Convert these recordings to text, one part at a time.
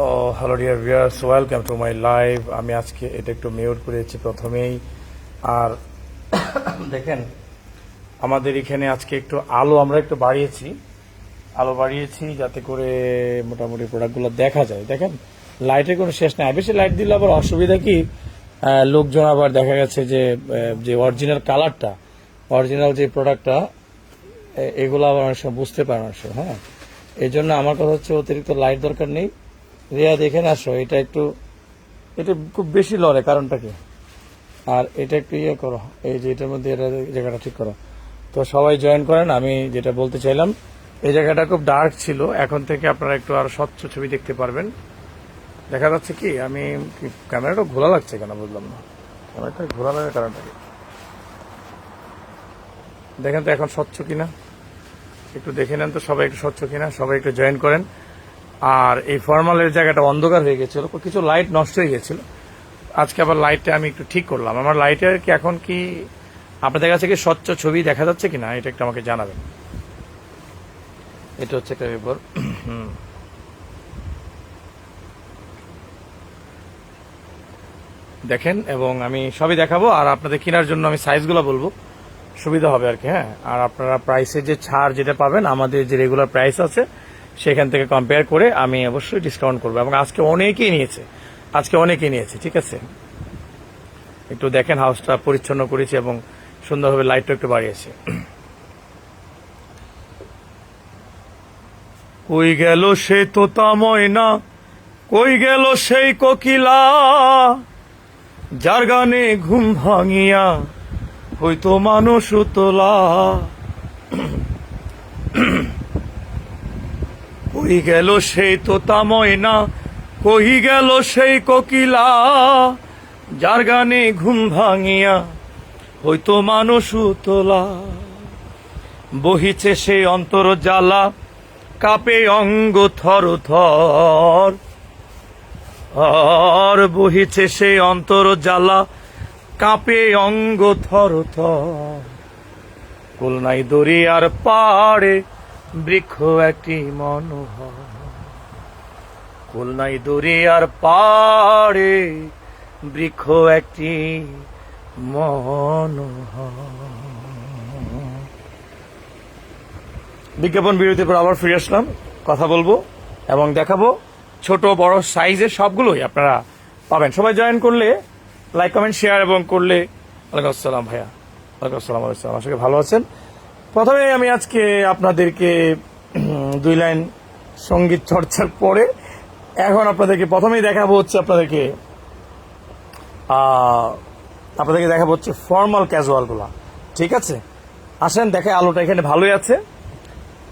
O hello dear viewers welcome to my live আমি আজকে এটা একটু মিউট করেছি প্রথমেই। আর দেখেন আমাদের এখানে আজকে একটু আলো আমরা একটু বাড়িয়েছি। আলো বাড়িয়েছি যাতে করে মোটামুটি প্রোডাক্টগুলো দেখা যায়। দেখেন লাইটের কোনো শেষ নাই। বেশি লাইট দিলে আবার অসুবিধা কি? লোকজন আবার দেখা গেছে যে যে অরিজিনাল কালারটা অরিজিনাল যে প্রোডাক্টটা এগুলো আবার অনেক সময় বুঝতে পারে অনেক সময়, হ্যাঁ? এই জন্য আমার কথা হচ্ছে অতিরিক্ত লাইট দরকার নেই। রিয়া, দেখে না আসো, এটা একটু, এটা খুব বেশি লড়ে কারণটা কি আর এটা একটু ইয়ে করো, এই যে এটার মধ্যে এটা জায়গাটা ঠিক করো। তো সবাই জয়েন করেন, আমি যেটা বলতে চাইলাম, এই জায়গাটা খুব ডার্ক ছিল, এখন থেকে আপনারা একটু আরও স্বচ্ছ ছবি দেখতে পারবেন। দেখা যাচ্ছে কি, আমি ক্যামেরাটা ঘোলা লাগছে কেন বুঝলাম না। ক্যামেরাটা ঘোলা লাগার কারণটা কি? দেখেন তো এখন স্বচ্ছ কিনা। একটু দেখে নেন তো সবাই একটু স্বচ্ছ কিনা, সবাই একটু জয়েন করেন। আর এই ফর্মালের জায়গাটা অন্ধকার হয়ে গেছিল, কিছু লাইট নষ্ট হয়ে গেছিল। আজকে আবার লাইটটা আমি একটু ঠিক করলাম। আমার লাইটের কি এখন কি আপনাদের কাছে কি স্বচ্ছ ছবি দেখা যাচ্ছে কিনা? এটা একটু আমাকে জানাবেন। এটা হচ্ছে একটা ব্যাপার। দেখেন, এবং আমি সবই দেখাবো, আর আপনাদের কেনার জন্য আমি সাইজগুলো বলব। সুবিধা হবে আর কি হ্যাঁ। আর আপনারা প্রাইসের যে ছাড় যেটা পাবেন, আমাদের যে রেগুলার প্রাইস আছে সেখান থেকে কম্পেয়ার করে আমি অবশ্যই ডিসকাউন্ট করব। এবং আজকে অনেকেই নিয়েছে। আজকে অনেকেই নিয়েছে, ঠিক আছে? একটু দেখেন হাউসটা পরিচ্ছন্ন করেছি এবং সুন্দরভাবে লাইটটা একটু বাড়িয়েছি। কই গেল সে তোতা ময়না কই গেল সেই কোকিলা? যার গানে ঘুম ভাঙিয়া হয়তো মানুষ তোলা কই গেল সেই তোতা ময়না কহি গেল সেই কোকিলা, যার গানে ঘুম ভাঙিয়া হয়তো মানুষ তোলা বহিছে সেই অন্তর জ্বালা, কাপে অঙ্গ থর থর। আর বহিছে সেই অন্তর জ্বালা, কাঁপে অঙ্গ থর থর। কুলনাই দরিয়ার পাড়ে বৃক্ষ একটি মনোহর। কুলনাই আর পাড়ে বৃক্ষ একটি বিজ্ঞাপন বিরতির পর আবার ফিরে আসলাম, কথা বলব এবং দেখাবো ছোট, বড় সাইজের সবগুলোই আপনারা পাবেন। সবাই জয়েন করলে, লাইক, কমেন্ট, শেয়ার এবং করলে। ওয়ালাইকুম আসসালাম ভাইয়া। ওয়ালাইকুম আসসালাম আলাইকুম আশা ভালো আছেন। প্রথমে আমি আজকে আপনাদেরকে দুই লাইন সংগীত চর্চার পরে এখন আপনাদেরকে প্রথমেই দেখাবো হচ্ছে আপনাদেরকে আপনাদেরকে দেখাবো হচ্ছে ফর্মাল ক্যাজুয়ালগুলা ঠিক আছে? আসেন দেখে আলোটা এখানে ভালোই আছে।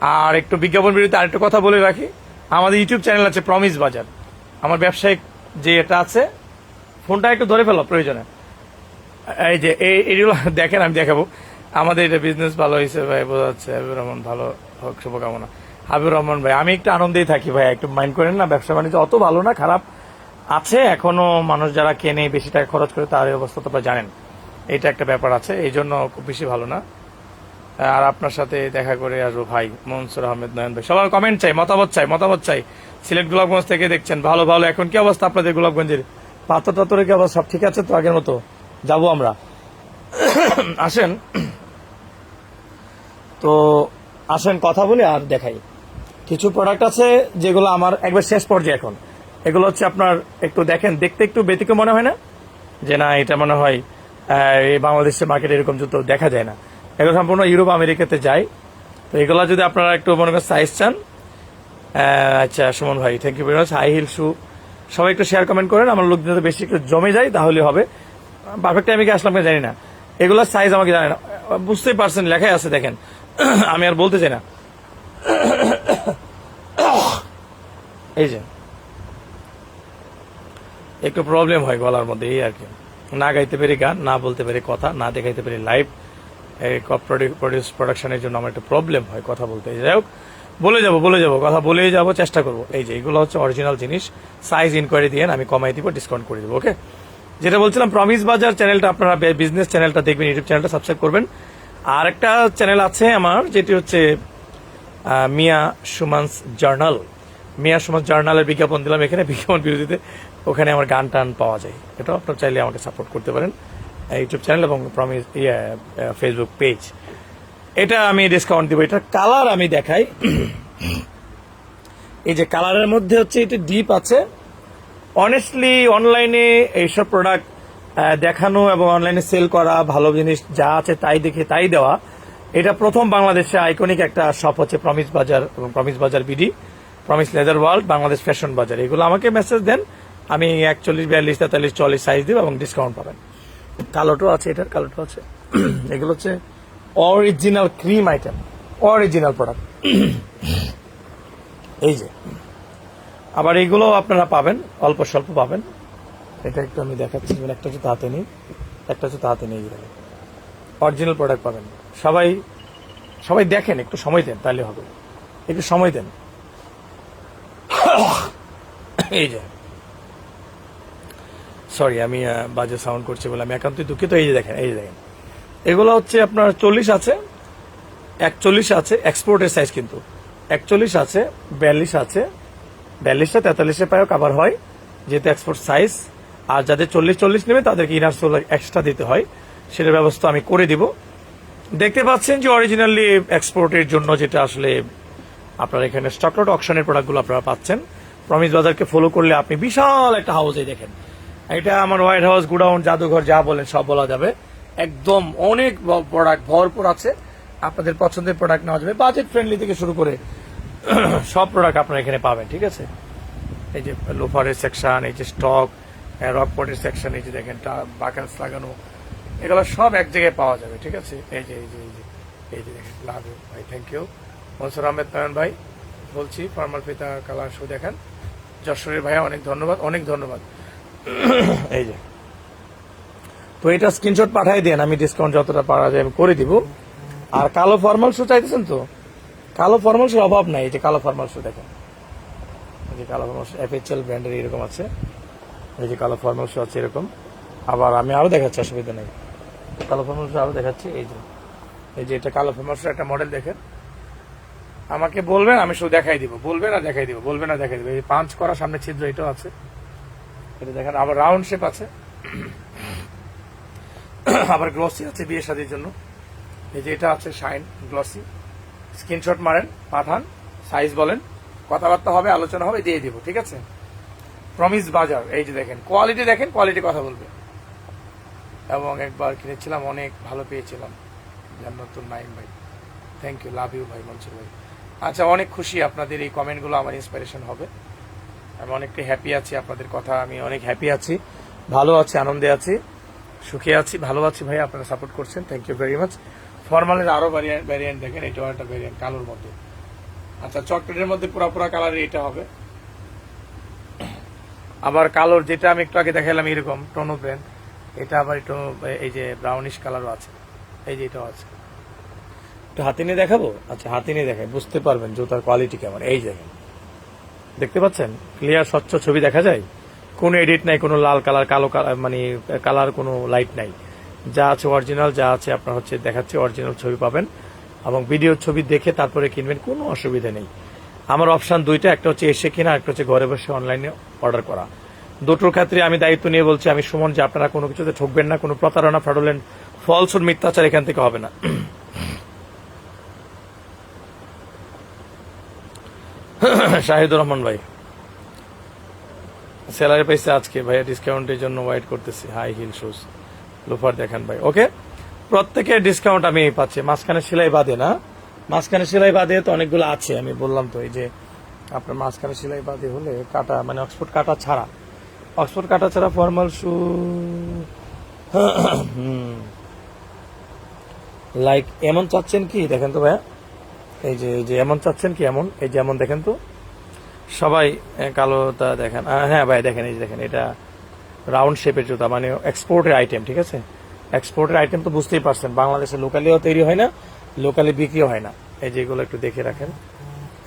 আর একটু বিজ্ঞাপন বিরতি আরেকটু কথা বলে রাখি। আমাদের ইউটিউব চ্যানেল আছে প্রমিস বাজার আমার ব্যবসায়িক যে এটা আছে, ফোনটা একটু ধরে ফেলো, প্রয়োজনে। এই যে, এই- এইগুলো দেখেন, আমি দেখাবো। আমাদের এটা বিজনেস ভালো হয়েছে ভাই, বোঝা যাচ্ছে। হাবিবুর রহমান ভালো হোক, শুভকামনা। হাবিবুর রহমান ভাই, আমি একটু আনন্দেই থাকি ভাই, একটু মাইন্ড করেন না, ব্যবসা বাণিজ্য অত ভালো না, খারাপ আছে, এখনও মানুষ যারা কেনে, বেশি টাকা খরচ করে, তার অবস্থা তো জানেন। এটা একটা ব্যাপার আছে, এই জন্য খুব বেশি ভালো না। আর আপনার সাথে দেখা করে আসব ভাই, মনসুর আহমেদ নয়ন ভাই। সবার কমেন্ট চাই, মতামত চাই মতামত চাই। সিলেট গোলাপগঞ্জ থেকে দেখছেন, ভালো ভালো। এখন কি অবস্থা আপনাদের গোলাপগঞ্জের? পাথর টাথরের কি অবস্থা? সব ঠিক আছে তো আগের মতো? যাব আমরা। আসেন। তো আসেন কথা বলে আর দেখাই। কিছু প্রোডাক্ট আছে যেগুলো আমার একবার শেষ পর্যায়ে এখন। এগুলো হচ্ছে আপনার একটু দেখেন, দেখতে একটু ব্যতিক্রম মনে হয় না? যে না, এটা মনে হয় এই বাংলাদেশের মার্কেটে এরকম জুতো দেখা যায় না। এগুলো সম্পূর্ণ ইউরোপ, আমেরিকাতে যায়। তো এগুলো যদি আপনারা একটু মনে করেন সাইজ চান আচ্ছা সুমন ভাই thank you very much high heel shoe সবাই একটু শেয়ার কমেন্ট করেন। আমার লোকজন যদি বেশি একটু জমে যায়, তাহলে হবে। পারফেক্ট টাইমে কি আসলাম জানি না। এগুলোর সাইজ আমাকে জানি না। বুঝতেই পারছেন, লেখাই আছে, দেখেন। আমি আর বলতে চাই না। এই যে, একটু প্রবলেম হয় গলার মধ্যে, এই আর কি। না গাইতে পারি গান, না বলতে পারি কথা, না দেখাইতে পারি লাইভ এই প্রডিউস প্রোডাকশনের জন্য আমার একটু প্রবলেম হয় কথা বলতে। যাই হোক, বলে যাব বলে যাব, কথা বলেই যাব, চেষ্টা করব। এই যে, এগুলো হচ্ছে অরিজিনাল জিনিস। সাইজ ইনকোয়ারি দিয়ে আমি কমাই দিব ডিসকাউন্ট করে দেবো ওকে যেটা বলছিলাম প্রমিস বাজার চ্যানেলটা আপনারা বিজনেস চ্যানেলটা দেখবেন ইউটিউব চ্যানেলটা সাবস্ক্রাইব করবেন। আর একটা চ্যানেল আছে আমার, যেটি হচ্ছে মিয়া সুমান্স জার্নাল। মিয়া সমাজ জার্নালের বিজ্ঞাপন দিলাম এখানে, বিজ্ঞাপন বিরোধীতে ওখানে আমার গান টান পাওয়া যায়। এটাও আপনার চাইলে আমাকে সাপোর্ট করতে পারেন। ইউটিউব চ্যানেল এবং প্রমিস ইয়ে ফেসবুক পেজ এটা আমি ডিসকাউন্ট দিব, এটা কালার আমি দেখাই। এই যে কালারের মধ্যে হচ্ছে, এটা ডিপ আছে। অনেস্টলি অনলাইনে এইসব প্রোডাক্ট দেখানো এবং অনলাইনে সেল করা ভালো জিনিস যা আছে তাই দেখে তাই দেওয়া। এটা প্রথম বাংলাদেশে আইকনিক একটা শপ হচ্ছে প্রমিস বাজার এবং Promise Bazar BD Promise leather world Bangladesh fashion Bazar এগুলো আমাকে মেসেজ দেন, আমি একচল্লিশ, বিয়াল্লিশ, তেতাল্লিশ, চল্লিশ সাইজ দিব এবং ডিসকাউন্ট পাবেন। কালোটো আছে, এটার কালোটো আছে। এগুলো হচ্ছে original cream item original product এই যে। আবার এইগুলো আপনারা পাবেন, অল্প স্বল্প পাবেন। এটা একটু আমি দেখাচ্ছি মানে একটা জুতো হাতে নিই, একটা জুতো হাতে নিয়ে যাবেন অরিজিনাল প্রোডাক্ট পাবেন। সবাই সবাই দেখেন, একটু সময় দেন, তাহলে হবে। একটু সময় দেন। এই যে। সরি আমি বাজে সাউন্ড করছি বলে আমি একান্তই দুঃখিত। এই যে দেখেন, এই যে দেখেন। এগুলো হচ্ছে আপনার চল্লিশ আছে, একচল্লিশ আছে এক্সপোর্টের সাইজ কিন্তু। একচল্লিশ আছে, বিয়াল্লিশ আছে, বিয়াল্লিশটা তেতাল্লিশে পায়েও কাভার হয়, যেহেতু এক্সপোর্ট সাইজ আর যাদের চল্লিশ চল্লিশ নেবে, তাদেরকে ইনার সোল এক্সট্রা দিতে হয়। সেটার ব্যবস্থা আমি করে দিব। দেখতে পাচ্ছেন যে অরিজিনালি এক্সপোর্টের জন্য যেটা আসলে আপনার এখানে স্টকলট অকশনের প্রোডাক্টগুলো আপনারা পাচ্ছেন। প্রমিস বাজারকে ফলো করলে আপনি বিশাল একটা হাউসে দেখেন। এটা আমার হোয়াইট হাউস গুডাউন জাদুঘর, যা বলেন, সব বলা যাবে। একদম অনেক প্রোডাক্ট ভরপুর আছে। আপনাদের পছন্দের প্রোডাক্ট নেওয়া যাবে। বাজেট ফ্রেন্ডলি থেকে শুরু করে সব প্রোডাক্ট আপনারা এখানে পাবেন, ঠিক আছে? এই যে লোফারের সেকশন এই যে স্টক রকপটের সেকশন এই যে দেখেন বাকান্স লাগানো, এগুলো সব এক জায়গায় পাওয়া যাবে, ঠিক আছে? এই যে এই যে এই যে এই যে দেখেন লাভ ইউ ভাই থ্যাংক ইউ মনসুর আহমেদ নয়ন ভাই, বলছি ফর্মাল পিতা কালার শো দেখেন। যশোরের ভাইয়া, অনেক ধন্যবাদ অনেক ধন্যবাদ। এই যে। তো এটা স্ক্রিনশট পাঠাই দেন, আমি ডিসকাউন্ট যতটা পারা যায় আমি করে দিব। আর কালো ফর্মাল শু চাইতেছেন তো? কালো ফর্মাল শুর অভাব নাই, এই যে কালো ফর্মাল শু দেখেন। এই যে কালো ফর্মাল এফ এইচ এল ব্র্যান্ডের এরকম আছে। এই যে কালো ফর্মাল শু আছে এরকম। আবার আমি আরও দেখাচ্ছি, অসুবিধা নেই। কালো ফর্মাল শু আরও দেখাচ্ছি, এই যে। এই যে এটা কালো ফর্মাল শু একটা মডেল দেখেন। আমাকে বলবেন, আমি শুধু দেখাই দিব। বলবেন আর দেখাই দিব, বলবেন আর দেখাই দিব। এই পাঁচ করা সামনে ছিদ্র, এটাও আছে। এটা দেখেন, আবার রাউন্ড শেপ আছে। আবার গ্লসি আছে বিয়ে শাদির জন্য। এই যে এটা আছে শাইন গ্লসি স্ক্রিনশট মারেন, পাঠান সাইজ বলেন। কথাবার্তা হবে, আলোচনা হবে, দিয়ে দিব, ঠিক আছে? প্রমিস বাজার এই যে দেখেন কোয়ালিটি দেখেন কোয়ালিটি কথা বলবে। এবং একবার কিনেছিলাম, অনেক ভালো পেয়েছিলাম। জান্নাতুল নাইম ভাই। থ্যাংক ইউ লাভ ইউ ভাই, মনসুর ভাই। আচ্ছা অনেক খুশি আপনাদের এই কমেন্টগুলো, আমার ইন্সপিরেশন হবে। আমি অনেকটা হ্যাপি আছি, আপনাদের কথা আমি অনেক হ্যাপি আছি। ভালো আছি, আনন্দে আছি, সুখে আছি, ভালো আছি ভাই, আপনারা সাপোর্ট করছেন থ্যাংক ইউ ভেরি মাচ ফর্মালের আরও ভ্যারিয়েন্ট দেখেন এটাও একটা ভ্যারিয়েন্ট কালোর মধ্যে। আচ্ছা চকলেটের মধ্যে পুরা পুরা কালারের এটা হবে। আবার কালোর যেটা আমি একটু আগে দেখালাম এরকম টোনো ব্র্যান্ড, এটা আবার একটু, এই যে ব্রাউনিশ কালারও আছে। এই যে এটাও আছে। একটু হাতে নিয়ে দেখাবো? আচ্ছা হাতে নিয়ে দেখাই, বুঝতে পারবেন জুতার কোয়ালিটি কেমন। এই দেখেন দেখতে পাচ্ছেন? ক্লিয়ার স্বচ্ছ ছবি দেখা যায়? কোনো এডিট নাই, কোনো লাল কালার কালো মানে কালার কোনো লাইট নাই। যা আছে অরিজিনাল যা আছে আপনার হচ্ছে দেখাচ্ছে অরিজিনাল ছবি পাবেন। এবং ভিডিও ছবি দেখে তারপরে কিনবেন, কোনো অসুবিধা নেই। আমার অপশন দুইটা, একটা হচ্ছে এসে কিনা, একটা হচ্ছে ঘরে বসে অনলাইনে অর্ডার করা। দুটোর ক্ষেত্রে আমি দায়িত্ব নিয়ে বলছি, আমি সুমন যে আপনারা কোনো কিছুতে ঠকবেন না, কোনো প্রতারণা ফ্রডুলেন্ট ফলস মিথ্যাচার এখান থেকে হবে না। শাহিদুর রহমান ভাই স্যালারি পাইছে আজকে, ভাইয়া ডিসকাউন্টের জন্য ওয়েট করতেছি হাই হিল শুজ লোফার দেখেন ভাই ওকে প্রত্যেকের ডিসকাউন্ট আমি পাচ্ছি, মাঝখানে সেলাই বাদে না। মাঝখানে সেলাই বাদে তো অনেকগুলো আছে, আমি বললাম তো এই যে আপনার মাঝখানে সেলাই বাদে হলে কাটা মানে অক্সফোর্ড কাটা ছাড়া। অক্সফোর্ড কাটা ছাড়া ফর্মাল শু লাইক এমন চাচ্ছেন কি, দেখেন তো ভাইয়া। এই যে এই যে, এমন চাচ্ছেন কি, এমন, এই যে, এমন দেখেন তো। সবাই কালোটা দেখেন। হ্যাঁ ভাই, দেখেন, এই যে দেখেন, এটা রাউন্ড শেপের জুতা মানে এক্সপোর্টের আইটেম ঠিক আছে? এক্সপোর্টের আইটেম তো বুঝতেই পারছেন, বাংলাদেশে লোকালিও তৈরি হয় না। লোকালি বিক্রি হয় না। এই যেগুলো একটু দেখে রাখেন।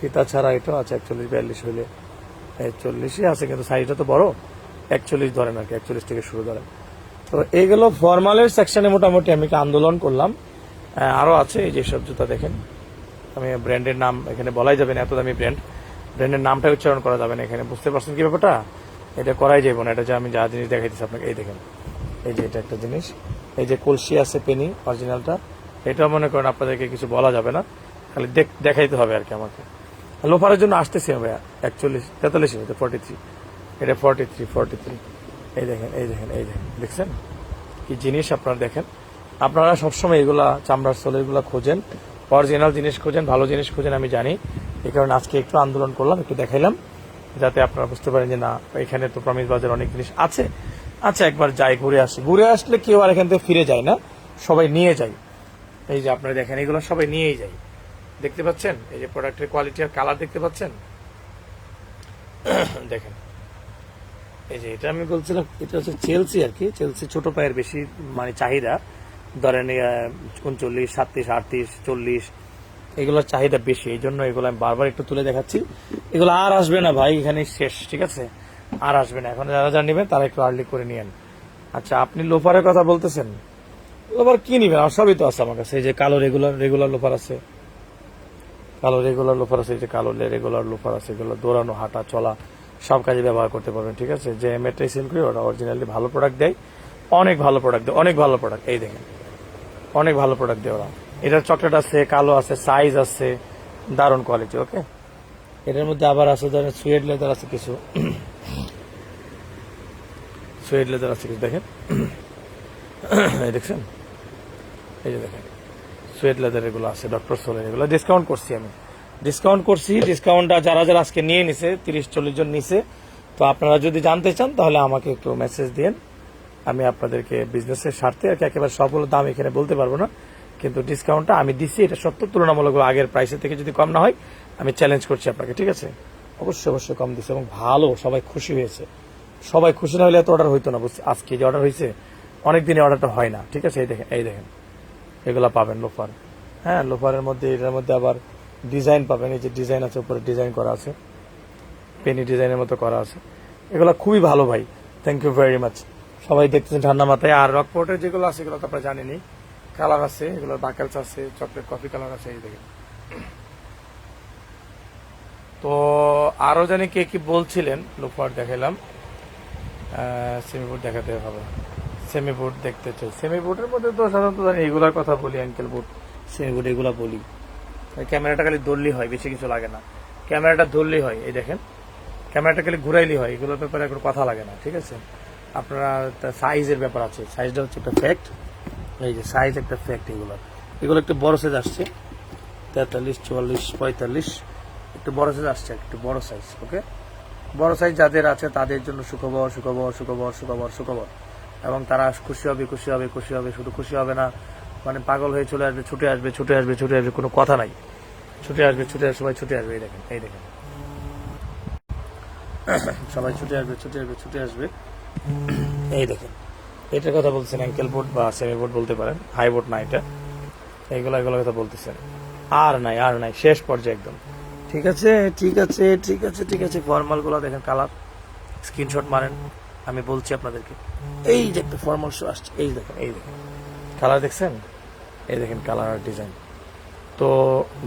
ফিতা ছাড়া এটাও আছে একচল্লিশ বিয়াল্লিশ হইলে চল্লিশই আছে কিন্তু সাইজটা তো বড়। একচল্লিশ ধরেন আর কি একচল্লিশ থেকে শুরু ধরেন। তো এইগুলো ফর্মালের সেকশনে মোটামুটি আমি আন্দোলন করলাম। আহ, আরও আছে এই যেসব জুতা দেখেন। আমি ব্র্যান্ডের নাম এখানে বলাই যাবে না এত দামি ব্র্যান্ড ব্র্যান্ডের নামটা উচ্চারণ করা যাবে না এখানে। বুঝতে পারছেন কি ব্যাপারটা? এটা করাই যাবে না এটা যে আমি যা জিনিস দেখাইতেছি আপনাকে এই দেখেন। এই যে এটা একটা জিনিস। এই যে কলসি আছে পেনি অরিজিনালটা এটাও মনে করেন আপনাদেরকে কিছু বলা যাবে না। খালি দেখ- দেখাইতে হবে আর কি আমাকে। লোফারের জন্য আসতেছি ভাইয়া একচল্লিশ, তেতাল্লিশ এটা ফর্টি থ্রি এটা ফর্টি থ্রি ফর্টি থ্রি এই দেখেন এই দেখেন এই দেখেন, দেখছেন? কি জিনিস আপনারা দেখেন? আপনারা সবসময় এগুলা চামড়ার সোল এগুলো খোঁজেন অরিজিনাল জিনিস খোঁজেন, ভালো জিনিস খোঁজেন, আমি জানি। এই কারণে আজকে একটু আন্দোলন করলাম, একটু দেখাইলাম, যাতে আপনারা বুঝতে পারেন যে না, এখানে তো প্রমিস বাজার অনেক জিনিস আছে। আচ্ছা একবার যাই, ঘুরে আসি। ঘুরে আসলে কেউ আর এখান থেকে ফিরে যায় না, সবাই নিয়ে যায়। এই যে আপনারা দেখেন, এগুলো সবাই নিয়েই যায় দেখতে পাচ্ছেন? এই যে প্রোডাক্টের কোয়ালিটি আর কালার দেখতে পাচ্ছেন? দেখেন। এই যে এটা আমি বলছিলাম, এটা হচ্ছে চেলসি আর কি। চেলসি ছোট পায়ের বেশি মানে চাহিদা। ধরেন উনচল্লিশ, সাতত্রিশ, আটত্রিশ, চল্লিশ, এগুলোর চাহিদা বেশি। এই জন্য এগুলো আমি বারবার একটু তুলে দেখাচ্ছি। এগুলো আর আসবে না ভাই, এখানে শেষ, ঠিক আছে? আর আসবে না। এখন যারা যারা নেবেন, তারা একটু আর্লি করে নিয়েন। আচ্ছা আপনি লোফারের কথা বলতেছেন? লোফার কি নিবেন? আর সবই তো আছে আমার কাছে। এই যে কালো রেগুলার রেগুলার লোফার আছে। কালো রেগুলার লোফার আছে, এই যে কালো রেগুলার লোফার আছে, এগুলো দৌড়ানো, হাঁটা, চলা, সব কাজে ব্যবহার করতে পারবেন, ঠিক আছে? যে এমএটাই সেল করি ওরা অরিজিনালি ভালো প্রোডাক্ট দেয়। অনেক ভালো প্রোডাক্ট দেয়, অনেক ভালো প্রোডাক্ট এই দেখেন, অনেক ভালো প্রোডাক্ট দেয় ওরা। এটার চকলেট আছে, কালো আছে সাইজ আছে, দারুণ কোয়ালিটি ওকে এটার মধ্যে আবার আছে ধরেন সুয়েড লেদার আছে কিছু। সুয়েড লেদার আছে কিছু, দেখেন। দেখছেন? এই যে দেখেন সুয়েট লেদার এগুলো আছে ডক্টর সোলের এগুলো ডিসকাউন্ট করছি আমি। ডিসকাউন্ট করছি ডিসকাউন্টটা যারা যারা আজকে নিয়ে নিছে, তিরিশ, চল্লিশ জন নিছে, তো আপনারা যদি জানতে চান, তাহলে আমাকে একটু মেসেজ দিন আমি আপনাদেরকে বিজনেসের স্বার্থে আর কি একেবারে সবগুলো দাম এখানে বলতে পারব না, কিন্তু ডিসকাউন্টটা আমি দিচ্ছি এটা সত্য তুলনামূলক আগের প্রাইসের থেকে যদি কম না হয়, আমি চ্যালেঞ্জ করছি আপনাকে, ঠিক আছে? অবশ্যই অবশ্যই কম দিচ্ছে এবং ভালো, সবাই খুশি হয়েছে। সবাই খুশি না হলে এত অর্ডার হইতো না, বুঝছি? আজকে যে অর্ডার হয়েছে অনেক দিনে অর্ডারটা হয় না। ঠিক আছে? এই দেখেন এই দেখেন। এগুলো পাবেন লোফার। হ্যাঁ লোফারের মধ্যে, এটার মধ্যে আবার ডিজাইন পাবেন। এই যে ডিজাইন আছে, উপরে ডিজাইন করা আছে। পেনি ডিজাইনের মতো করা আছে। এগুলো খুবই ভালো ভাই। থ্যাংক ইউ ভেরি মাচ সবাই দেখতেছেন ঠান্ডা মাথায়। আর রকপোর্টের যেগুলো আছে, এগুলো তো আপনারা জানেনই। কালার আছে, এগুলো বাকেলস আছে চকলেট কফি কালার আছে, এই দেখেন। তো আরও জানি কে কি বলছিলেন, লোফার দেখালাম সেমিবোর্ড দেখাতে হবে। সেমিবোর্ড দেখতে চাই। সেমিবোর্ডের মধ্যে তো সাধারণত জানি এগুলার কথা বলি অ্যাঙ্কেল বোর্ড সেমিবোর্ড এগুলা বলি। ক্যামেরাটা খালি ধরলেই হয়, বেশি কিছু লাগে না। ক্যামেরাটা ধরলেই হয়, এই দেখেন। ক্যামেরাটা খালি ঘুরাইলেই হয়, এগুলোর ব্যাপারে কোনো কথা লাগে না, ঠিক আছে? আপনারা সাইজের ব্যাপার আছে সাইজটা হচ্ছে একটা ফ্যাক্ট এই যে সাইজ একটা ফ্যাক্ট এগুলো। এগুলো একটু বড় সাইজ আসছে। তেতাল্লিশ, চুয়াল্লিশ, পঁয়তাল্লিশ। একটু বড় সাইজ আসছে, একটু বড় সাইজ ওকে বড় সাইজ যাদের আছে তাদের জন্য সুখবর সুখবর সুখবর সুখবর সুখবর। এবং তারা খুশি হবে খুশি হবে খুশি হবে, শুধু খুশি হবে না মানে পাগল হয়ে চলে আসবে, ছুটে আসবে ছুটে আসবে ছুটে আসবে, কোনো কথা নাই। ছুটে আসবে ছুটে আসবে, সবাই ছুটে আসবে, এই দেখেন এই দেখেন। সবাই ছুটে আসবে ছুটে আসবে ছুটে আসবে। এই দেখেন, এটার কথা বলছেন অ্যাঙ্কেল বোর্ড বা সেমি বোর্ড বলতে পারেন হাই বোর্ড না এটা। এইগুলো এগুলো কথা বলতেছেন। আর নাই আর নাই, শেষ পর্যায়ে একদম। ঠিক আছে ঠিক আছে ঠিক আছে ঠিক আছে ফর্মালগুলো দেখেন কালার স্ক্রিনশট মারেন। আমি বলছি আপনাদেরকে। এই যে একটা ফর্মাল শো আসছে এই দেখেন এই দেখেন। কালার দেখছেন? এই দেখেন কালার আর ডিজাইন তো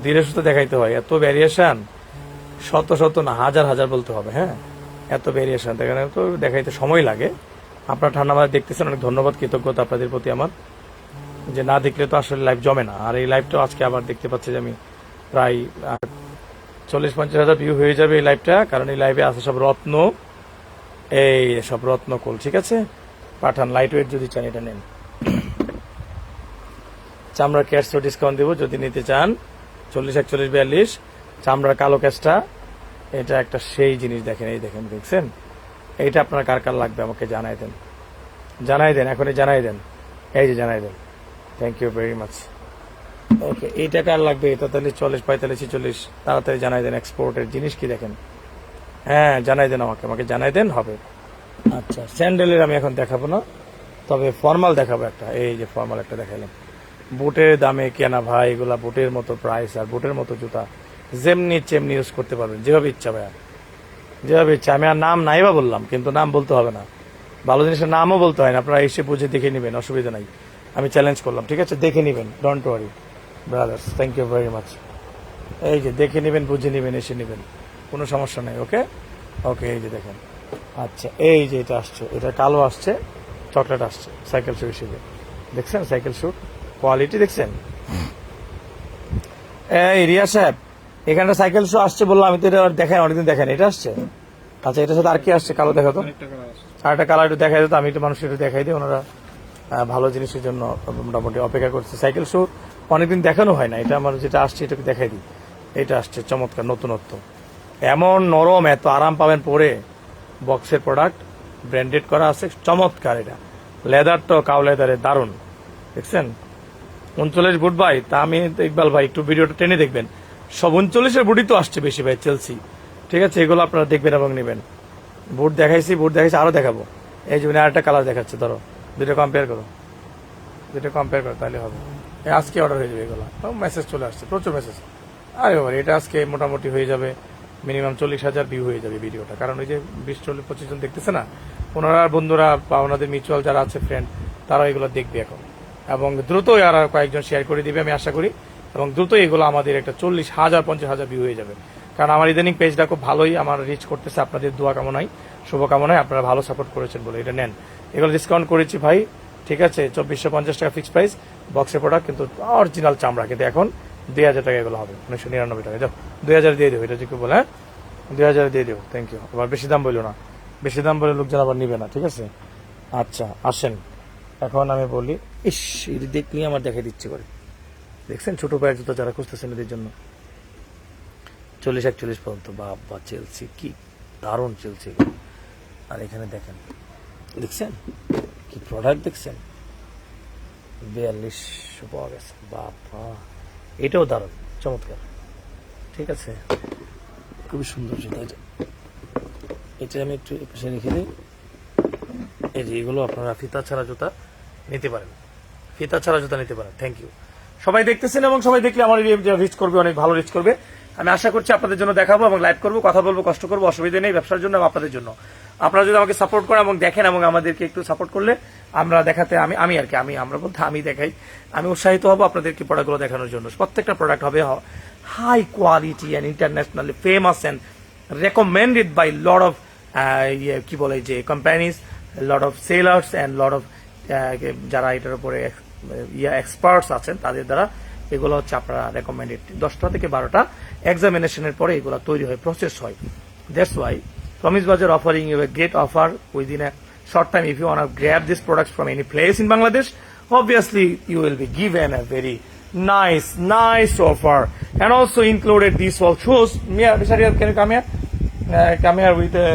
ধীরে সুস্থে দেখাইতে হয় এত ভ্যারিয়েশন শত শত না হাজার হাজার বলতে হবে হ্যাঁ? এত ভেরিয়েশন দেখানে তো দেখাইতে সময় লাগে। আপনারা ঠান্ডা মাথায় দেখতেছেন অনেক ধন্যবাদ কৃতজ্ঞতা আপনাদের প্রতি আমার। যে না দেখলে তো আসলে লাইভ জমে না। আর এই লাইভটাও আজকে আবার দেখতে পাচ্ছি যে আমি প্রায় চল্লিশ পঞ্চাশ হাজার ভিউ হয়ে যাবে এই লাইভটা কারণ এই লাইভে আছে সব রত্ন এই সব রত্ন কোল ঠিক আছে? পাঠান লাইট ওয়েট যদি চান এটা নেন। চামড়ার ক্যাশও ডিসকাউন্ট দেবো, যদি নিতে চান, চল্লিশ, একচল্লিশ, বিয়াল্লিশ। চামড়ার কালো ক্যাশটা এটা একটা সেই জিনিস দেখেন, এই দেখেন, দেখছেন? এইটা আপনার কার কার লাগবে আমাকে জানাই দেন। জানাই দেন, এখনই জানাই দেন। এই যে জানাই দেন। Thank you very much okay এইটা কার লাগবে? তেতাল্লিশ চল্লিশ, পঁয়তাল্লিশ চল্লিশ তাড়াতাড়ি জানাই দেন এক্সপোর্টের জিনিস কি দেখেন? হ্যাঁ জানাই দেন আমাকে। আমাকে জানাই দেন হবে। আচ্ছা। স্যান্ডেলের আমি এখন দেখাবো না তবে ফর্মাল দেখাবো একটা। এই যে ফর্মাল একটা দেখালাম বুটের দামে কেনা ভাই এগুলা বুটের মতো প্রাইস আর বুটের মতো জুতা। যেমনি চেমনি ইউজ করতে পারবেন যেভাবে ইচ্ছা ভাইয়া। যেভাবে ইচ্ছা। আমি আর নাম নাই বা বললাম কিন্তু নাম বলতে হবে না। ভালো জিনিসের নামও বলতে হয় না আপনারা এসে বুঝে দেখে নেবেন অসুবিধা নাই। আমি চ্যালেঞ্জ করলাম ঠিক আছে? দেখে নেবেন don't worry brothers thank you very much এই যে দেখে নেবেন বুঝে নেবেন এসে নেবেন। কোনো সমস্যা নেই ওকে? ওকে এই যে দেখেন। আচ্ছা এই যে এটা আসছে এটা কালো আসছে চকলেট আসছে সাইকেল শু হিসেবে দেখছেন সাইকেল শু কোয়ালিটি দেখছেন? এই রিয়া সাহেব এখানটা সাইকেল শু আসছে বললাম আমি তো এটা দেখাই অনেকদিন দেখেন এটা আসছে? আচ্ছা এটার সাথে আর কি আসছে? কালো দেখা তো। আর একটা কালার একটু দেখাই দিত আমি একটু মানুষকে একটু দেখাই দিই ওনারা ভালো জিনিসের জন্য মোটামুটি অপেক্ষা করছে। সাইকেল শু অনেকদিন দেখানো হয় না এটা আমার যেটা আসছে এটাকে দেখাই দিই। এটা আসছে চমৎকার নতুনত্ব। এমন নরম, এত আরাম পাবেন পরে। বক্সের প্রোডাক্ট ব্র্যান্ডেড করা আছে, চমৎকার এটা। লেদার তো কাউ লেদারে দারুণ। দেখছেন? উনচল্লিশ বুট ভাই, তা আমি ইকবাল ভাই, একটু ভিডিওটা টেনে দেখবেন। সব উনচল্লিশের বুটই তো আসছে বেশি ভাই চেলসি ঠিক আছে? এগুলো আপনারা দেখবেন এবং নেবেন। বুট দেখাইছি বুট দেখাইছি আরও দেখাবো। এই যে আরেকটা কালার দেখাচ্ছে, ধরো। দুটো কম্পেয়ার করো। দুটো কম্পেয়ার করো, তাহলে হবে। আজকে অর্ডার হয়ে যাবে এগুলো। মেসেজ চলে আসছে, প্রচুর মেসেজ আরে বাবা এটা আজকে মোটামুটি হয়ে যাবে। মিনিমাম চল্লিশ হাজার ভিউ হয়ে যাবে ভিডিওটা কারণ ওই যে বিশ, চল্লিশ, পঁচিশ জন দেখতেছে না? ওনারা বন্ধুরা বা ওনাদের মিউচুয়াল যারা আছে ফ্রেন্ড তারা এগুলো দেখবে এখন। এবং দ্রুতই আর কয়েকজন শেয়ার করে দিবে, আমি আশা করি। এবং দ্রুতই এগুলো আমাদের একটা চল্লিশ হাজার, পঞ্চাশ হাজার ভিউ হয়ে যাবে। কারণ আমার ইদানিং পেজটা খুব ভালোই আমার রিচ করতেছে, আপনাদের দোয়া কামনায়, শুভকামনায়, আপনারা ভালো সাপোর্ট করেছেন বলে এটা নেন। এগুলো ডিসকাউন্ট করেছি ভাই, ঠিক আছে? চব্বিশশো পঞ্চাশ টাকা ফিক্সড প্রাইস বক্সের প্রোডাক্ট কিন্তু অরিজিনাল চামড়া, কিন্তু এখন দুই হাজার টাকা এগুলো হবে, উনিশশো নিরানব্বই টাকা। যাও, দুই হাজার দিয়ে দেবো এটা যদি বলে হ্যাঁ? দুই হাজার দিয়ে দেবো থ্যাংক ইউ আবার বেশি দাম বলল না। বেশি দাম বলে লোকজন আবার নিবে না, ঠিক আছে? আচ্ছা আসেন। এখন আমি বলি, ইস দেখলেই আমার দেখে দিচ্ছে করে। দেখছেন? ছোট পায়ের জুতো যারা খুঁজতেছেন এদের জন্য। চল্লিশ একচল্লিশ পর্যন্ত বা চেলছি কি দারুণ চলছে আর এখানে দেখেন, দেখছেন? কি প্রোডাক্ট দেখছেন? বিয়াল্লিশশো পাওয়া গেছে, বাবা। এটাও দারুণ, চমৎকার। ঠিক আছে? খুবই সুন্দর জুতো এটা। এটা আমি একটু পাশে রেখে দিই। এই যে এগুলো আপনারা ফিতা ছাড়া জুতা নিতে পারেন। ফিতা ছাড়া জুতা নিতে পারেন থ্যাংক ইউ সবাই দেখতেছেন এবং সবাই দেখলে আমার রিচ করবে, অনেক ভালো রিচ করবে। আমি আশা করছি আপনাদের জন্য দেখাবো এবং লাইভ করব, কথা বলব, কষ্ট করব, অসুবিধা নেই, ব্যবসার জন্য এবং আপনাদের জন্য। আপনারা যদি আমাকে সাপোর্ট করেন এবং দেখেন এবং আমাদেরকে একটু সাপোর্ট করলে, আমরা দেখাতে, আমি আমি আর কি, আমি, আমরা বলতে, আমি দেখাই। আমি উৎসাহিত হব আপনাদেরকে প্রোডাক্টগুলো দেখানোর জন্য। প্রত্যেকটা প্রোডাক্ট হবে high quality and internationally famous and recommended by lot of কি বলে, যে companies lot of sellers and lot of যারা এটার উপরে ইয়া এক্সপার্টস আছেন, তাদের দ্বারা এগুলো হচ্ছে আপনারা রেকমেন্ডেড দশটা থেকে বারোটা এক্সামিনেশনের পরে এগুলো তৈরি হয় প্রসেস হয়। That's why Promise Bazar offering you a great offer within a short time if you want to grab these products from any place in Bangladesh obviously you will be given a very nice nice offer and also included these all shoes Shariat, can you come here uh, come here with a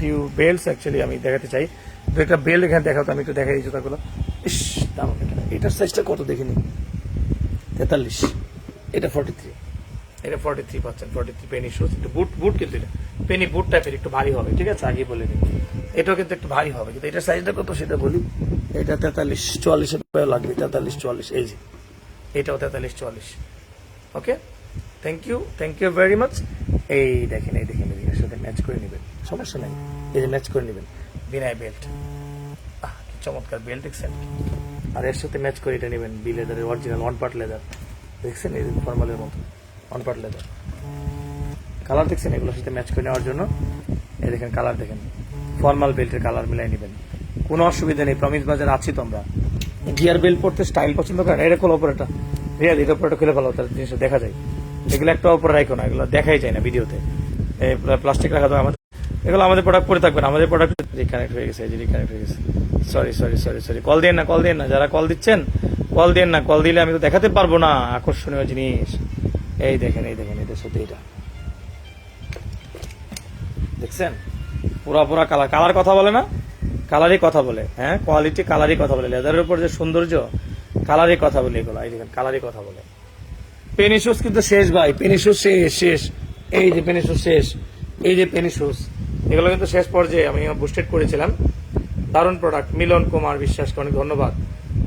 few belts actually আমি দেখাতে চাই তো একটা bell এখানে দেখাও তো আমি একটু দেখাই জুতাগুলো ইস দাম এটা এটার সাইজটা কত দেখিনি তেতাল্লিশ এটা ফর্টি থ্রি এটা forty three forty three penny shoes boot boot কিন্তু এটা পেনি বুট টাইপের একটু ভারী হবে ঠিক আছে? আগে বলে দিন। এটাও কিন্তু একটু ভারী হবে কিন্তু এটার সাইজটা কত সেটা বলি। এটা তেতাল্লিশ চুয়াল্লিশের লাগবে তেতাল্লিশ চুয়াল্লিশ এই যে। এটাও তেতাল্লিশ চুয়াল্লিশ। Okay thank you thank you very much এই দেখেন এই দেখেন এর সাথে ম্যাচ করে নেবেন। সমস্যা নেই এই যে ম্যাচ করে নেবেন। বিনায় বেল্ট চমৎকার বেল্ট দেখছেন। আর এর সাথে ম্যাচ করে এটা নেবেন বি লেদারের অরিজিনাল ওয়ান পার্ট লেদার দেখছেন? এই ফর্মালের মতো। লেদার কালার দেখছেন? এগুলোর সাথে ম্যাচ করে নেওয়ার জন্য। এই দেখেন কালার দেখেন। ফর্মাল বেল্টের কালার মিলাই নেবেন। কোনো অসুবিধা নেই প্রমিস বাজার আছি তো আমরা। গিয়ার বেল্ট পড়তে স্টাইল পছন্দ করেন? এটা খোলো ওপরেটা রিয়াল এটা উপরেটা খুলে ফেলো তার জিনিসটা দেখা যায়। এগুলো একটা উপরে রাখো না এগুলো দেখাই যায় না ভিডিওতে। এই প্লাস্টিক রাখা তো আমাদের এগুলো আমাদের প্রোডাক্ট পরে থাকবে না আমাদের প্রোডাক্ট রিকানেক্ট হয়ে গেছে যে রিকানেক্ট হয়ে গেছে। Sorry sorry sorry sorry call দিন না কল দিন না। যারা কল দিচ্ছেন কল দিন না। কল দিলে আমি তো দেখাতে পারব না। আকর্ষণীয় জিনিস। এই দেখেন এই দেখেন এদের সাথে এটা। দেখছেন? পুরা পুরা কালার কালার কথা বলে না? কালারই কথা বলে। হ্যাঁ কোয়ালিটি কালারই কথা বলে। লেদারের উপর যে সৌন্দর্য কালারই কথা বলে এগুলো। এই দেখেন কালারই কথা বলে। পেনি শুজ কিন্তু শেষ, ভাই। পেনি শুজ শেষ শেষ। এই যে পেনি শুজ শেষ। এই যে পেনি শুজ এগুলো কিন্তু শেষ পর্যায়ে আমি বুস্টেড করেছিলাম। দারুণ প্রোডাক্ট মিলন কুমার বিশ্বাসকে অনেক ধন্যবাদ।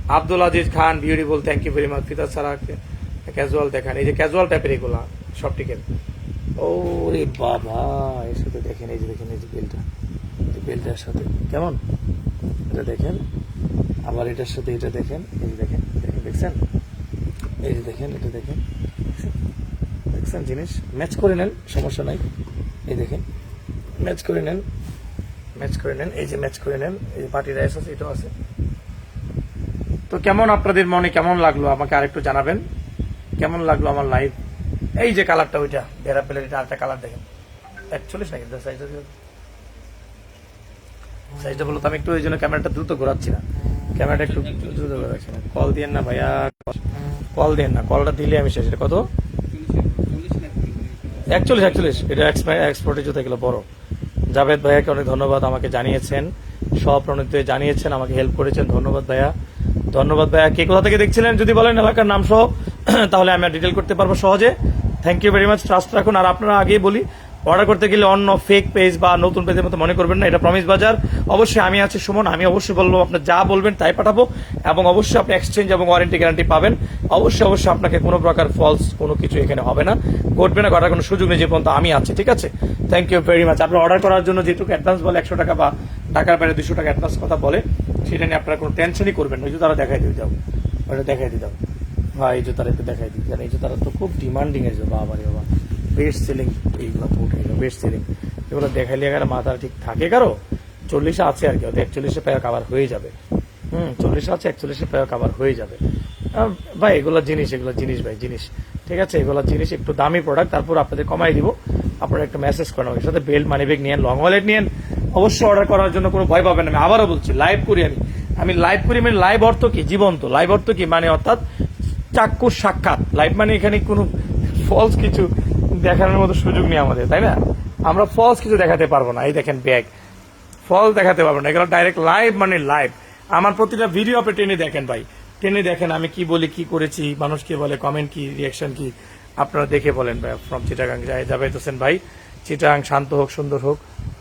Abdul Aziz Khan beautiful thank you very much ফিতা ছাড়া ক্যাজুয়াল দেখান, এই যে ক্যাজুয়াল টাইপের এগুলা, সব টিকেট ও রে বাবা এর সাথে দেখেন, এই যে দেখেন, এই যে বেলটা বেলটার সাথে। কেমন? এটা দেখেন, আবার এটার সাথে এটা দেখেন, এই যে দেখেন দেখেন, দেখছেন? এই যে দেখেন, এটা দেখেন, দেখছেন জিনিস? ম্যাচ করে নেন, সমস্যা নাই। এই দেখেন ম্যাচ করে নেন ম্যাচ করে নেন, এই যে ম্যাচ করে নেন, এই যে পার্টি রাইস আছে, এটাও আছে। তো কেমন আপনাদের মনে, কেমন লাগল? আমাকে আরেকটু জানাবেন। কেমন লাগল আমার লাইভ এই যে কালারটা ওইটা, বেড়া পেলে এটা আরেকটা কালার দেখেন। একচল্লিশ নাকি? সাইজটা আমি একটু ওই জন্য ক্যামেরাটা দ্রুত ঘোরাচ্ছি না। ক্যামেরাটা একটু দ্রুত ঘোরাচ্ছি না। কল না ভাইয়া। কল না। কলটা দিলে আমি শেষ। কত? একচল্লিশ একচল্লিশ। এটা এক্সপোর্টের জুতো এগুলো বড়। জাভেদ ভাইয়াকে অনেক ধন্যবাদ আমাকে জানিয়েছেন। সপ্রণীতে জানিয়েছেন, আমাকে হেল্প করেছেন। ধন্যবাদ ভাইয়া। ধন্যবাদ ভাইয়া। কে কোথা থেকে দেখছিলেন? যদি বলেন এলাকার নাম সহ তাহলে আমি ডিটেল করতে পারব সহজে। Thank you very much trust রাখুন। আর আপনারা আগেই বলি অর্ডার করতে গেলে অন্য ফেক পেজ বা নতুন পেজের মতো মনে করবেন না, এটা প্রমিস বাজার অবশ্যই আমি আছি সুমন, আমি অবশ্যই বলব আপনার যা বলবেন তাই পাঠাবো। এবং অবশ্যই আপনি এক্সচেঞ্জ এবং ওয়ারেন্টি গ্যারান্টি পাবেন। অবশ্যই অবশ্যই আপনাকে কোনো প্রকার ফলস কোনো কিছু এখানে হবে না। ঘটবে না, ঘটার কোনো সুযোগ নেই, যে পর্যন্ত আমি আছি, ঠিক আছে? থ্যাংক ইউ ভেরি মাচ আপনার অর্ডার করার জন্য যেটুকু অ্যাডভান্স বলে, একশো টাকা বা টাকার বাইরে দুশো টাকা অ্যাডভান্স কথা বলে, সেটা নিয়ে আপনারা কোনো টেনশনই করবেন না। তারা দেখাই দিয়ে দাও। ওটা দেখাই দিয়ে দাও। হ্যাঁ এই যে তারা একটু দেখাই দিই। কারণ এই যে তারা তো খুব ডিমান্ডিং আছে বাবা রে বাবা। বেস্ট সেলিং এইগুলো বুট এগুলো বেস্ট সেলিং এগুলো দেখাইলে এখানে মাথা ঠিক থাকে কারও? চল্লিশে আছে আর কি হয়তো একচল্লিশে পায়ে কাবার হয়ে যাবে। হুম, চল্লিশে আছে, একচল্লিশে পায়ে কাবার হয়ে যাবে। ভাই, এগুলো জিনিস এগুলো জিনিস ভাই, জিনিস। ঠিক আছে, এগুলো জিনিস একটু দামি প্রোডাক্ট তারপর আপনাদের কমাই দিব। আপনারা একটু মেসেজ করেন এর সাথে বেল্ট মানি ব্যাগ নিয়েন লং ওয়ালেট নিয়েন। অবশ্যই অর্ডার করার জন্য কোনো ভয় পাবেন আমি আবারও বলছি লাইভ করি আমি। আমি লাইভ করি মানে লাইভ অর্থ কি? জীবন্ত। লাইভ অর্থ কি? মানে অর্থাৎ চাক্ষুষ সাক্ষাৎ। লাইভ মানে এখানে কোনো ফলস কিছু দেখানোর মতো সুযোগ নেই আমাদের, তাই না? আমরা ফলস কিছু দেখাতে পারব না। এই দেখেন ব্যাগ ফলস দেখাতে পারব না। এগুলো ডাইরেক্ট লাইভ মানে লাইভ আমার প্রতিটা ভিডিও আপনি টেনে দেখেন ভাই। টেনে দেখেন আমি কি বলি, কি করেছি, মানুষ কি বলে কমেন্ট কি রিয়াকশন কি, আপনারা দেখে বলেন ভাই। ফ্রম চিটাগাং যাই জাভেদ হোসেন ভাই। চিটাগাং শান্ত হোক, সুন্দর হোক,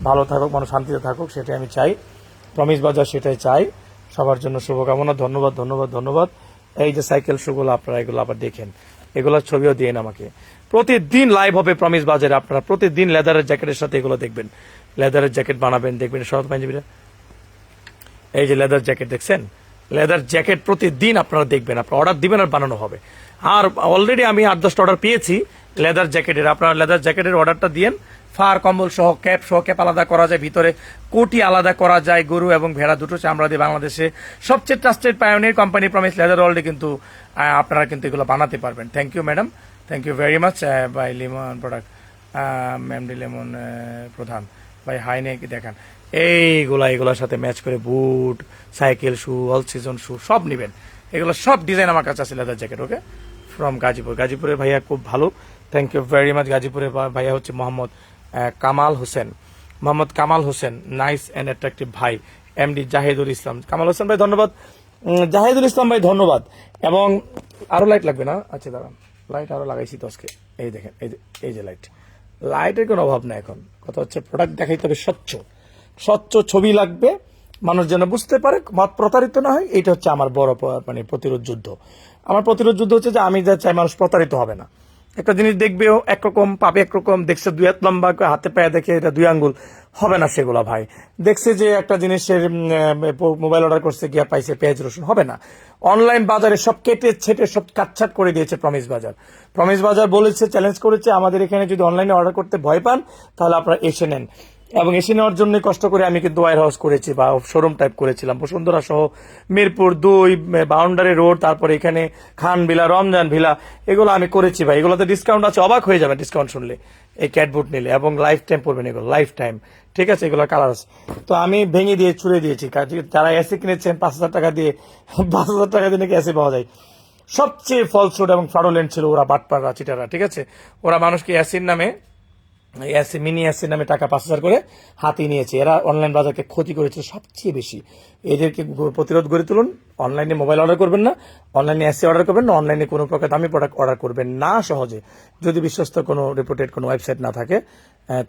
ভালো থাকুক, মানুষ শান্তিতে থাকুক, সেটাই আমি চাই। প্রমিস বাজার সেটাই চাই। সবার জন্য শুভকামনা, ধন্যবাদ ধন্যবাদ ধন্যবাদ। এই যে সাইকেল শুগুলো আপনারা এগুলো আবার দেখেন। এগুলোর ছবিও দিন আমাকে। প্রতিদিন লাইভ হবে প্রমিস বাজারে আপনারা প্রতিদিন লেদারের জ্যাকেটের সাথে এগুলো দেখবেন। লেদারের জ্যাকেট বানাবেন, দেখবেন। শরৎ পাঞ্জাবিরা। এই যে লেদার জ্যাকেট দেখছেন? লেদার জ্যাকেট প্রতিদিন আপনারা দেখবেন। আপনারা অর্ডার দিবেন আর বানানো হবে। আর অলরেডি আমি আট দশটা অর্ডার পেয়েছি লেদার জ্যাকেটের আপনারা লেদার জ্যাকেটের অর্ডারটা দিয়েন। ফার, কম্বল সহ, ক্যাপ সহ, ক্যাপ আলাদা করা যায়, ভিতরে কোটি আলাদা করা যায়, গরু এবং ভেড়া দুটো চামড়া দিয়ে বাংলাদেশে সবচেয়ে trusted pioneer company Promise leather already কিন্তু আপনারা কিন্তু এগুলো বানাতে পারবেন। Thank you madam thank you very much bye Limon product ম্যামডি Limon Prodhan. ভাই হাইনে দেখান। এইগুলা, এগুলোর সাথে ম্যাচ করে boot cycle shoe all season shoe সব নেবেন। এগুলো সব ডিজাইন আমার কাছে আছে leather jacket okay from Gazipur. গাজীপুরের ভাইয়া খুব ভালো। থ্যাংক ইউ ভেরি মাচ গাজীপুরের ভাইয়া হচ্ছে Mohammad Kamal Hossain, Mohammad Kamal Hossain, nice and attractive ভাই, এমডি জাহিদুল ইসলাম। কামাল হোসেন ভাই, ধন্যবাদ। জাহিদুল ইসলাম ভাই, ধন্যবাদ। এবং আরও লাইট লাগবে না? আচ্ছা দাঁড়ান। লাইট আরও লাগাইছি তো আজকে। এই দেখেন, এই যে- এই যে লাইট লাইটের কোনো অভাব নাই এখন। কথা হচ্ছে প্রোডাক্ট দেখাইতে হবে স্বচ্ছ। স্বচ্ছ ছবি লাগবে। মানুষ যেন বুঝতে পারে, মত প্রতারিত না হয়। এটা হচ্ছে আমার বড় মানে প্রতিরোধ যুদ্ধ। আমার প্রতিরোধ যুদ্ধ হচ্ছে যে আমি যা চাই, মানুষ প্রতারিত হবে না। একটা জিনিস দেখবে একরকম, পাবে একরকম, দেখছে দুই হাত লম্বা, হাতে পায়ে দেখে এটা দুই আঙ্গুল। হবে না সেগুলো ভাই। দেখছে যে একটা জিনিসের মোবাইল অর্ডার করছে, গিয়া পাইছে পেঁয়াজ, রসুন, হবে না। অনলাইন বাজারে সব কেটে ছেটে সব কাটছাট করে দিয়েছে প্রমিস বাজার প্রমিস বাজার বলেছে চ্যালেঞ্জ করেছে, আমাদের এখানে যদি অনলাইনে অর্ডার করতে ভয় পান, তাহলে আপনারা এসে নেন। এবং এসে নেওয়ার জন্য কষ্ট করে আমি কিন্তু ওয়ার হাউস করেছি বা শোরুম টাইপ করেছিলাম। বসুন্ধরা সহ মিরপুর দুই বাউন্ডারি রোড, তারপরে এখানে খান ভিলা, রমজান ভিলা, এগুলো আমি করেছি ভাই। এগুলোতে ডিসকাউন্ট আছে, অবাক হয়ে যাবে ডিসকাউন্ট শুনলে, এই ক্যাট বুট নিলে। এবং লাইফ টাইম পড়বেন এগুলো লাইফ টাইম ঠিক আছে এগুলো কালার আছে তো আমি ভেঙে দিয়ে, ছুড়ে দিয়েছি। যারা এসি কিনেছেন, পাঁচ হাজার টাকা দিয়ে, পাঁচ হাজার টাকা দিয়ে নাকি এসি পাওয়া যায়। সবচেয়ে ফলসুড এবং ফ্রডোলেন্ট ছিল ওরা বাটপাররা চিটারা ঠিক আছে? ওরা মানুষকে অ্যাসির নামে মিনি এসি নামে টাকা পাঁচ হাজার করে হাতিয়ে নিয়েছে। এরা অনলাইন বাজারকে ক্ষতি করেছে সবচেয়ে বেশি। এদেরকে প্রতিরোধ গড়ে তুলুন। অনলাইনে মোবাইল অর্ডার করবেন না অনলাইনে এসি অর্ডার করবেন না অনলাইনে কোনো প্রকার দামি প্রোডাক্ট অর্ডার করবেন না সহজে। যদি বিশ্বস্ত কোনো রিপোর্টেড কোনো ওয়েবসাইট না থাকে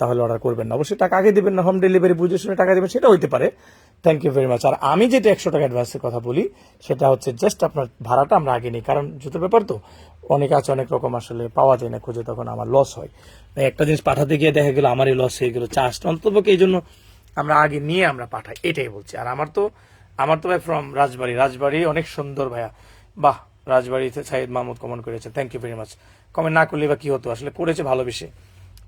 তাহলে অর্ডার করবেন না। অবশ্যই টাকা আগে দেবেন না হোম ডেলিভারি বুঝে শুনে টাকা দেবেন সেটা হইতে পারে। থ্যাংক ইউ ভেরি মাচ আর আমি যেটা একশো টাকা অ্যাডভান্সের কথা বলি, সেটা হচ্ছে জাস্ট আপনার ভাড়াটা আমরা আগে নিই। কারণ জুতোর ব্যাপার তো, অনেক আছে, অনেক রকম আসলে পাওয়া যায় না খুঁজে, তখন আমার লস হয়। একটা জিনিস পাঠাতে গিয়ে দেখা গেলো, আমারই লস হয়ে গেলো। চার্জটা অন্ততপক্ষে এই জন্য আমরা আগে নিয়ে আমরা পাঠাই, এটাই বলছি। আর আমার তো আমার তো ভাই ফ্রম রাজবাড়ি। রাজবাড়ি অনেক সুন্দর ভাইয়া। বাহ রাজবাড়িতে সাইদ মাহমুদ কমেন্ট করেছে। Thank you very much comment না করলে বা কি হতো? আসলে করেছে ভালোবেসে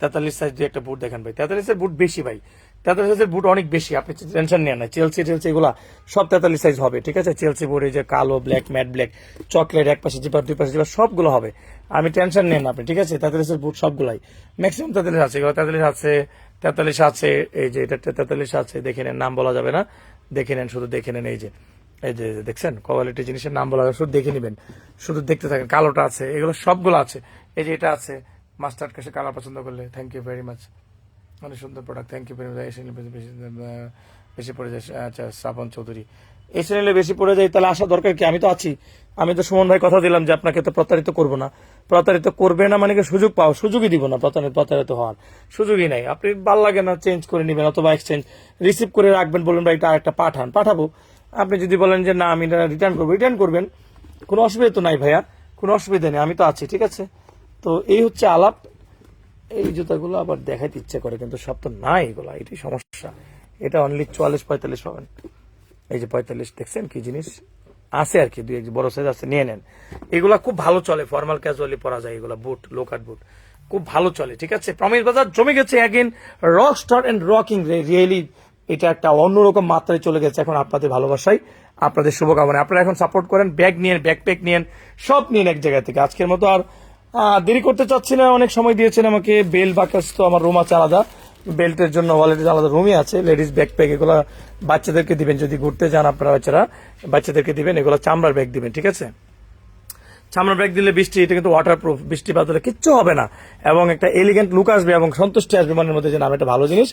তেতাল্লিশ সাইজ দিয়ে একটা বুট দেখেন ভাই। তেতাল্লিশের বুট বেশি ভাই। তেতাল্লিশ বুট অনেক বেশি, আপনি টেনশন নেন না। চেলসি টেলসি এগুলা সব তেতাল্লিশ সাইজ হবে, ঠিক আছে? চেলসি বুট এই যে কালো ব্ল্যাক ম্যাট ব্ল্যাক চকলেট এক পাশে জিপার দুই পাশে জিপার সবগুলো হবে। আমি টেনশন নেন আপনি, ঠিক আছে? তেতাল্লিশের বুট সবগুলাই। ম্যাক্সিমাম তেতাল্লিশ আছে, এগুলো তেতাল্লিশ আছে তেতাল্লিশ আছে, এই যে এটা তেতাল্লিশ আছে, দেখে নেন, নাম বলা যাবে না। দেখে নেন, শুধু দেখে নেন, এই যে এই যে, দেখছেন? কোয়ালিটি জিনিসের নাম বলা যাবে, শুধু দেখে নেবেন। শুধু দেখতে থাকেন, কালোটা আছে, এগুলো সবগুলো আছে। এই যে এটা আছে, মাস্টার্ড কাশে কালার পছন্দ করলে থ্যাংক ইউ ভেরি মাচ অনেক সুন্দর product thank you very much এই চ্যানেলে বেশি বেশি পড়ে যায় আচ্ছা শ্রাবণ চৌধুরী। এই চ্যানেলে বেশি পড়ে যায়, তাহলে আসা দরকার কি? আমি তো আছি। আমি তো সুমন ভাই কথা দিলাম যে আপনাকে তো প্রতারিত করব না। প্রতারিত করবে না মানে কি সুযোগ পাও? সুযোগই দিব না প্রতারিত প্রতারিত হওয়ার। সুযোগই নাই। আপনি ভালো লাগে না চেঞ্জ করে নেবেন অথবা এক্সচেঞ্জ রিসিভ করে রাখবেন বলবেন ভাই এটা আরেকটা পাঠান। পাঠাবো। আপনি যদি বলেন যে না, আমি রিটার্ন করব রিটার্ন করবেন। কোনো অসুবিধা তো নাই ভাইয়া। কোনো অসুবিধা নেই, আমি তো আছি, ঠিক আছে? তো এই হচ্ছে আলাপ। এই জুতাগুলো আবার দেখাইতে ইচ্ছে করে, কিন্তু সব তো নাই এগুলো, এটাই সমস্যা। এটা অনলি চুয়াল্লিশ, পঁয়তাল্লিশ পাবেন। এই যে পঁয়তাল্লিশ, দেখছেন কি জিনিস? আছে আর কি, দুই এক বড় সাইজ আছে, নিয়ে নেন। এগুলা খুব ভালো চলে ফর্মাল ক্যাজুয়ালি পরা যায় এগুলা বুট লোকাট বুট খুব ভালো চলে, ঠিক আছে? প্রমিস বাজার জমে গেছে again rock star and rocking really এটা একটা অন্যরকম মাত্রায় চলে গেছে এখন আপনাদের ভালোবাসাই আপনাদের শুভকামনা আপনারা এখন সাপোর্ট করেন ব্যাগ নিয়েন ব্যাকপ্যাক নিয়েন, সব নিন এক জায়গা থেকে। আজকের মতো আর দেরি করতে চাচ্ছি না, অনেক সময় দিয়েছেন আমাকে, বেল বাকাস তো আমার রুম আছে আলাদা। বেল্টের জন্য ওয়ালেটের আলাদা রুমই আছে লেডিস ব্যাকপ্যাক এগুলো বাচ্চাদেরকে দিবেন, যদি ঘুরতে যান আপনারা, বাচ্চারা, বাচ্চাদেরকে দিবেন, এগুলো চামড়ার ব্যাগ দিবেন, ঠিক আছে? চামড়ার ব্যাগ দিলে বৃষ্টি, এটা কিন্তু ওয়াটার প্রুফ বৃষ্টি বাদলে কিচ্ছু হবে না। এবং একটা এলিগেন্ট লুক আসবে এবং সন্তুষ্টি আসবে মনের মধ্যে যে না, আমি একটা ভালো জিনিস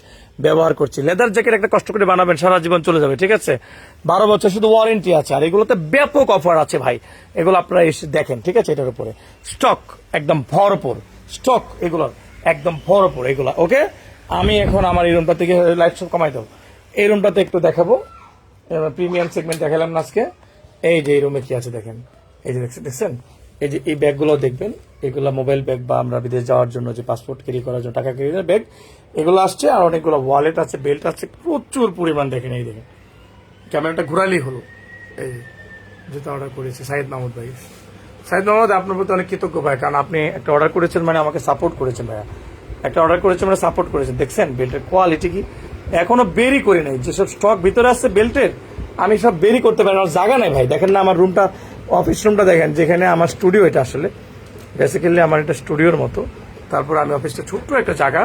ব্যবহার করছি। লেদার জ্যাকেট একটা কষ্ট করে বানাবেন, সারা জীবন চলে যাবে, ঠিক আছে? বারো বছর শুধু ওয়ারেন্টি আছে, আর এগুলোতে ব্যাপক অফার আছে ভাই। এগুলো আপনারা এসে দেখেন, ঠিক আছে এটার উপরে? স্টক একদম ভরপুর স্টক এগুলো একদম ভরপুর এগুলো ওকে আমি এখন আমার এই রুমটা থেকে লাইট সব কমাই দেবো। এই রুমটাতে একটু দেখাবো প্রিমিয়াম সেগমেন্ট দেখালাম না আজকে। এই যে এই রুমে কি আছে দেখেন। এই যে দেখছেন এই যে এই ব্যাগগুলো দেখবেন এগুলো মোবাইল ব্যাগ বা আমরা বিদেশ যাওয়ার জন্য যে পাসপোর্ট ক্যারি করার জন্য টাকা ক্যারি ব্যাগ এগুলো আসছে আর অনেকগুলো ওয়ালেট আছে বেল্ট আছে প্রচুর পরিমাণ দেখেন এই দেখেন। ক্যামেরাটা ঘোরালেই হলো। এই যে, জুতা অর্ডার করেছে সাইদ মাহমুদ ভাই। সাইদ মাহমুদ আপনার প্রতি অনেক কৃতজ্ঞ ভাই কারণ আপনি একটা অর্ডার করেছেন মানে আমাকে সাপোর্ট করেছেন ভাইয়া। একটা অর্ডার করেছেন মানে সাপোর্ট করেছেন। দেখছেন বেল্টের কোয়ালিটি কি? এখনও বেরি করে নেই। যেসব স্টক ভিতরে আসছে বেল্টের আমি সব বেরি করতে পারি না, জায়গা নেই ভাই। দেখেন না আমার রুমটা অফিস রুমটা দেখেন, যেখানে আমার স্টুডিও এটা আসলে। বেসিক্যালি আমার এটা স্টুডিওর মতো। তারপর আমি অফিসটা ছোট্ট একটা জায়গা।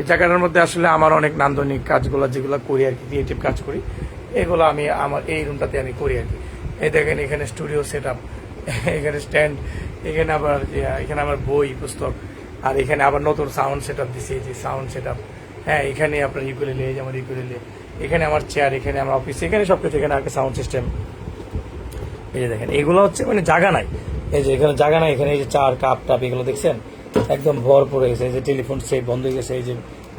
এই জায়গাটার মধ্যে আসলে আমার অনেক নান্দনিক কাজগুলো, যেগুলো করি আর কি ক্রিয়েটিভ কাজ করি, এগুলো আমি আমার এই রুমটাতে আমি করি আর কি। এই দেখেন এখানে স্টুডিও সেট আপ এখানে স্ট্যান্ড এখানে আবার এখানে আমার বই, পুস্তক, আর এখানে আবার নতুন সাউন্ড সেট আপ দিছি যে সাউন্ড সেট আপ হ্যাঁ এখানে আপনার ইকুয়েলে এই যে আমার ইকুয়েলে এখানে আমার চেয়ার এখানে আমার অফিস এখানে সব কিছু এখানে একটা সাউন্ড সিস্টেম এই যে দেখেন, এগুলো হচ্ছে মানে জায়গা নাই। এই যে এখানে জায়গা নাই, এখানে এই যে চার কাপ টাপ এগুলো দেখছেন? একদম ভরপুর হয়ে গেছে। এই যে টেলিফোন সেট বন্ধ হয়ে গেছে, এই যে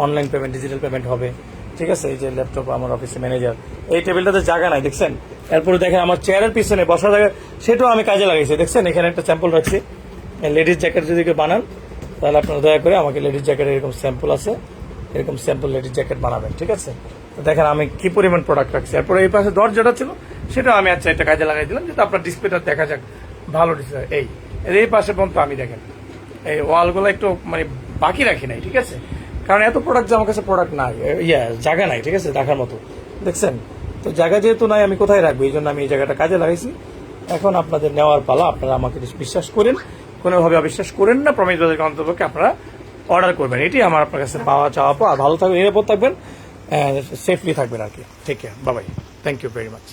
অনলাইন পেমেন্ট ডিজিটাল পেমেন্ট হবে। ঠিক আছে? এই যে ল্যাপটপ আমার অফিসে ম্যানেজার এই টেবিলটাতে জায়গা নাই, দেখছেন? এরপরে দেখেন, আমার চেয়ারের পিছনে বসার জায়গা, সেটাও আমি কাজে লাগাইছি। দেখছেন? এখানে একটা স্যাম্পল রাখছি। লেডিস জ্যাকেট যদি কেউ বানান, তাহলে আপনারা দয়া করে আমাকে লেডিস জ্যাকেটের এরকম স্যাম্পল আছে। এরকম স্যাম্পল লেডিস জ্যাকেট বানাবেন, ঠিক আছে? দেখেন, আমি কি পরিমাণ প্রোডাক্ট রাখছি। এরপরে এই পাশে দরজাটা ছিল। সেটা আমি আচ্ছা একটা কাজে লাগাই দিলাম যাতে আপনার ডিসপ্লেটা দেখা যাক, ভালো ডিসপ্লে এই এই পাশে পর্যন্ত আমি দেখেন, এই ওয়ালগুলো একটু মানে বাকি রাখি নাই, ঠিক আছে? কারণ এত প্রোডাক্ট যে আমার কাছে প্রোডাক্ট নাই ইয়া, জায়গা নাই, ঠিক আছে, দেখার মতো। দেখছেন? তো জায়গা যেহেতু নাই, আমি কোথায় রাখব? এই জন্য আমি এই জায়গাটা কাজে লাগাইছি। এখন আপনাদের নেওয়ার পালা, আপনারা আমাকে বিশ্বাস করেন, কোনোভাবে অবিশ্বাস করেন না প্রমিস বাজারকে অন্তর্পক্ষে আপনারা অর্ডার করবেন। এটি আমার আপনার কাছে পাওয়া চাওয়া পাওয়া। ভালো থাকবেন, নিরাপদ থাকবেন সেফলি থাকবেন আর কি। ঠিক আছে বাবাই থ্যাংক ইউ ভেরি মাচ